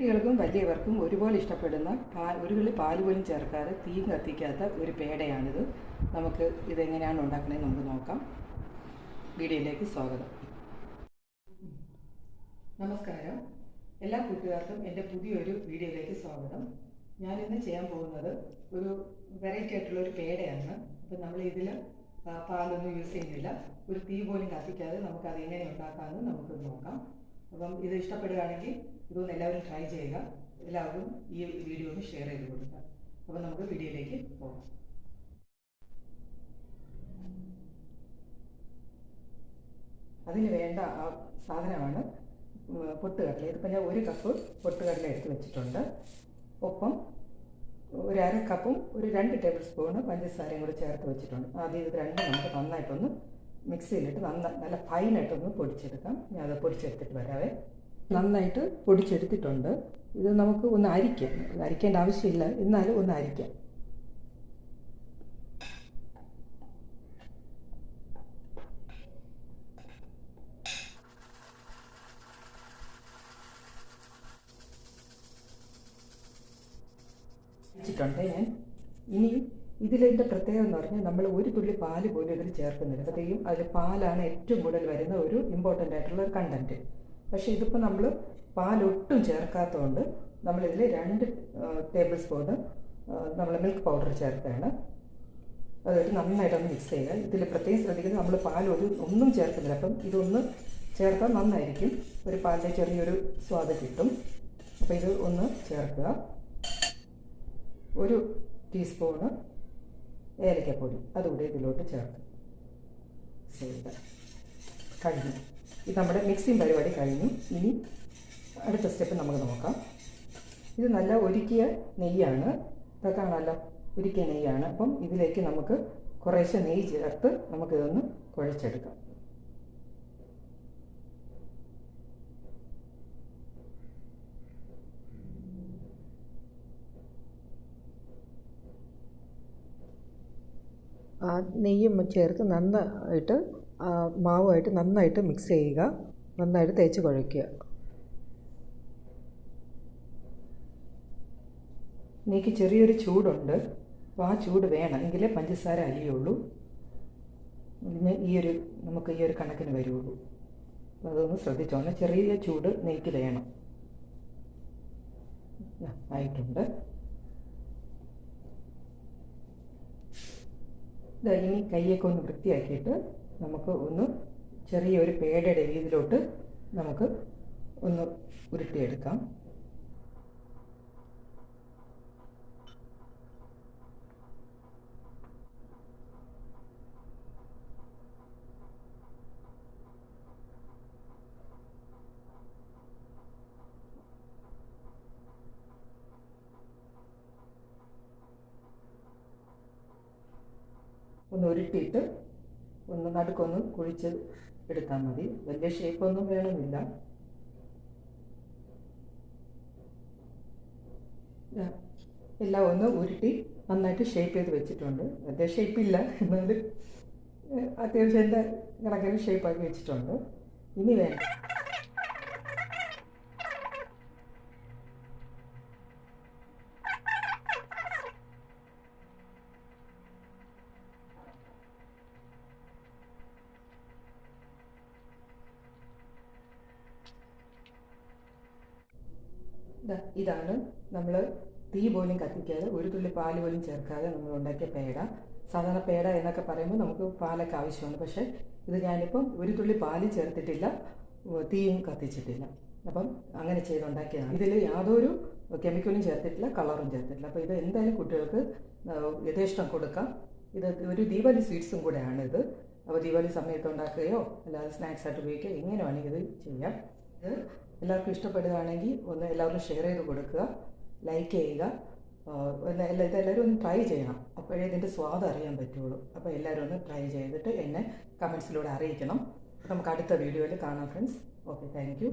കുട്ടികൾക്കും വലിയവർക്കും ഒരുപോലെ ഇഷ്ടപ്പെടുന്ന പാൽ ഒരു തുള്ളി പാൽ പോലും ചേർക്കാതെ തീ കത്തിക്കാത്ത ഒരു പേടയാണിത്. നമുക്ക് ഇതെങ്ങനെയാണ് ഉണ്ടാക്കണമെന്ന് നമുക്ക് നോക്കാം. വീഡിയോയിലേക്ക് സ്വാഗതം. നമസ്കാരം. എല്ലാ കൂട്ടുകാർക്കും എന്റെ പുതിയൊരു വീഡിയോയിലേക്ക് സ്വാഗതം. ഞാനിന്ന് ചെയ്യാൻ പോകുന്നത് ഒരു വെറൈറ്റി ആയിട്ടുള്ള ഒരു പേടയാണ്. അപ്പം നമ്മൾ ഇതിൽ പാലൊന്നും യൂസ് ചെയ്യുന്നില്ല. ഒരു തീ പോലും കത്തിക്കാതെ നമുക്ക് അത് എങ്ങനെ ഉണ്ടാക്കാമെന്ന് നമുക്ക് നോക്കാം. അപ്പം ഇത് ഇഷ്ടപ്പെടുകയാണെങ്കിൽ ഇതൊന്ന് എല്ലാവരും ട്രൈ ചെയ്യുക. എല്ലാവരും ഈ വീഡിയോ ഒന്ന് ഷെയർ ചെയ്ത് കൊടുക്കുക. അപ്പം നമുക്ക് വീഡിയോയിലേക്ക് പോകാം. അതിന് വേണ്ട ആ സാധനമാണ് പൊട്ടുകടല. ഇതിപ്പോൾ ഞാൻ ഒരു കപ്പ് പൊട്ടുകടല എടുത്ത് വെച്ചിട്ടുണ്ട്. ഒപ്പം ഒരു അര കപ്പും ഒരു രണ്ട് ടേബിൾ സ്പൂണ് പഞ്ചസാരയും കൂടി ചേർത്ത് വെച്ചിട്ടുണ്ട്. ആദ്യം ഇത് രണ്ടും നമുക്ക് നന്നായിട്ടൊന്ന് മിക്സിയിലിട്ട് നന്ന നല്ല ഫൈനായിട്ടൊന്ന് പൊടിച്ചെടുക്കാം. ഞാൻ അത് പൊടിച്ചെടുത്തിട്ട് വരാവേ. നന്നായിട്ട് പൊടിച്ചെടുത്തിട്ടുണ്ട്. ഇത് നമുക്ക് ഒന്ന് അരിക്കാം. ഒന്ന് അരിക്കേണ്ട ആവശ്യമില്ല. എന്നാലും ഒന്ന് അരിക്കാം. ഞാൻ. ഇനി ഇതിലെന്റെ പ്രത്യേകത എന്ന് പറഞ്ഞാൽ നമ്മൾ ഒരു തുള്ളി പാൽ പോലും ഇതിൽ ചേർക്കുന്നില്ല. അപ്പോഴത്തേക്കും അതിൽ പാലാണ് ഏറ്റവും കൂടുതൽ വരുന്ന ഒരു ഇമ്പോർട്ടന്റ് ആയിട്ടുള്ള ഒരു കണ്ടന്റ് പക്ഷേ ഇതിപ്പോൾ നമ്മൾ പാലൊട്ടും ചേർക്കാത്തതുകൊണ്ട് നമ്മളിതിൽ രണ്ട് ടേബിൾ സ്പൂണ് നമ്മൾ മിൽക്ക് പൗഡർ ചേർക്കുകയാണ്. അതായിട്ട് നന്നായിട്ടൊന്ന് മിക്സ് ചെയ്യുക. ഇതിൽ പ്രത്യേകം ശ്രദ്ധിക്കുന്നത് നമ്മൾ പാൽ ഒരു ഒന്നും ചേർക്കുന്നില്ല. അപ്പം ഇതൊന്ന് ചേർത്താൽ നന്നായിരിക്കും. ഒരു പാലിന്റെ ചെറിയൊരു സ്വാദ് കിട്ടും. അപ്പോൾ ഇത് ഒന്ന് ചേർക്കുക. ഒരു ടീസ്പൂണ് ഏലക്കപ്പൊടി. അതുകൂടി ഇതിലോട്ട് ചേർക്കും. കഴിഞ്ഞു. ഇത് നമ്മുടെ മിക്സിങ് പരിപാടി കഴിഞ്ഞു. ഇനി അടുത്ത സ്റ്റെപ്പ് നമുക്ക് നോക്കാം. ഇത് നല്ല ഒരുക്കിയ നെയ്യാണ്. ഇതൊക്കെ കാണാമല്ലോ ഒരുക്കിയ നെയ്യാണ്. അപ്പം ഇതിലേക്ക് നമുക്ക് കുറേശ്ശെ നെയ്യ് ചേർത്ത് നമുക്കിതൊന്ന് കുഴച്ചെടുക്കാം. ആ നെയ്യും ചേർത്ത് നന്നായിട്ട് മാവുമായിട്ട് നന്നായിട്ട് മിക്സ് ചെയ്യുക. നന്നായിട്ട് തേച്ച് കുഴയ്ക്കുക. നെയ്ക്ക് ചെറിയൊരു ചൂടുണ്ട്. അപ്പോൾ ആ ചൂട് വേണം. എങ്കിലേ പഞ്ചസാര അലിയുള്ളൂ ഇതിന് ഈ ഒരു നമുക്ക് ഈ ഒരു കണക്കിന് വരുള്ളൂ. അപ്പോൾ അതൊന്ന് ശ്രദ്ധിച്ചോണം ചെറിയ ചൂട് നെയ്ക്ക് വേണം. ആയിട്ടുണ്ട്. ഇനി കൈയൊക്കെ ഒന്ന് വൃത്തിയാക്കിയിട്ട് നമുക്ക് ഒന്ന് ചെറിയൊരു പേടയുടെ രീതിയിലോട്ട് നമുക്ക് ഒന്ന് ഉരുട്ടിയെടുക്കാം. ഒന്ന് ഉരുട്ടിയിട്ട് ഒന്ന് നടുക്കൊന്ന് കുഴിച്ച് എടുത്താൽ മതി. വലിയ ഷേപ്പൊന്നും വേണമെന്നില്ല. എല്ലാം ഒന്ന് ഉരുട്ടി നന്നായിട്ട് ഷേപ്പ് ചെയ്ത് വെച്ചിട്ടുണ്ട്. വലിയ ഷേപ്പില്ല എന്നാലും അത്യാവശ്യം എന്റെ കണക്കിന് ഷേപ്പാക്കി വെച്ചിട്ടുണ്ട്. ഇനി വേണ്ട. ഇതാണ് നമ്മൾ തീ പോലും കത്തിക്കാതെ ഒരു തുള്ളി പാൽ പോലും ചേർക്കാതെ നമ്മൾ ഉണ്ടാക്കിയ പേട. സാധാരണ പേട എന്നൊക്കെ പറയുമ്പോൾ നമുക്ക് പാലൊക്കെ ആവശ്യമാണ്. പക്ഷേ ഇത് ഞാനിപ്പം ഒരു തുള്ളി പാൽ ചേർത്തിട്ടില്ല തീയും കത്തിച്ചിട്ടില്ല. അപ്പം അങ്ങനെ ചെയ്തുണ്ടാക്കിയതാണ് ഇതിൽ യാതൊരു കെമിക്കലും ചേർത്തിട്ടില്ല കളറും ചേർത്തിട്ടില്ല. അപ്പോൾ ഇത് എന്തായാലും കുട്ടികൾക്ക് യഥേഷ്ടം കൊടുക്കാം. ഇത് ഒരു ദീപാവലി സ്വീറ്റ്സും കൂടെയാണ് ഇത് അപ്പോൾ ദീപാവലി സമയത്ത് ഉണ്ടാക്കുകയോ അല്ലാതെ സ്നാക്സ് ആയിട്ട് ഉപയോഗിക്കുകയോ എങ്ങനെ വേണമെങ്കിൽ ഇത് ചെയ്യാം. ഇത് എല്ലാവർക്കും ഇഷ്ടപ്പെടുകയാണെങ്കിൽ ഒന്ന് എല്ലാവരും ഷെയർ ചെയ്ത് കൊടുക്കുക ലൈക്ക് ചെയ്യുക ഒന്ന് എല്ലാ ഇതെല്ലാവരും ഒന്ന് ട്രൈ ചെയ്യണം. അപ്പോഴേ ഇതിന്റെ സ്വാദ് അറിയാൻ പറ്റുള്ളൂ. അപ്പോൾ എല്ലാവരും ഒന്ന് ട്രൈ ചെയ്തിട്ട് എന്നെ കമൻസിലൂടെ അറിയിക്കണം. നമുക്ക് അടുത്ത വീഡിയോയിൽ കാണാം ഫ്രണ്ട്സ് ഓക്കെ താങ്ക്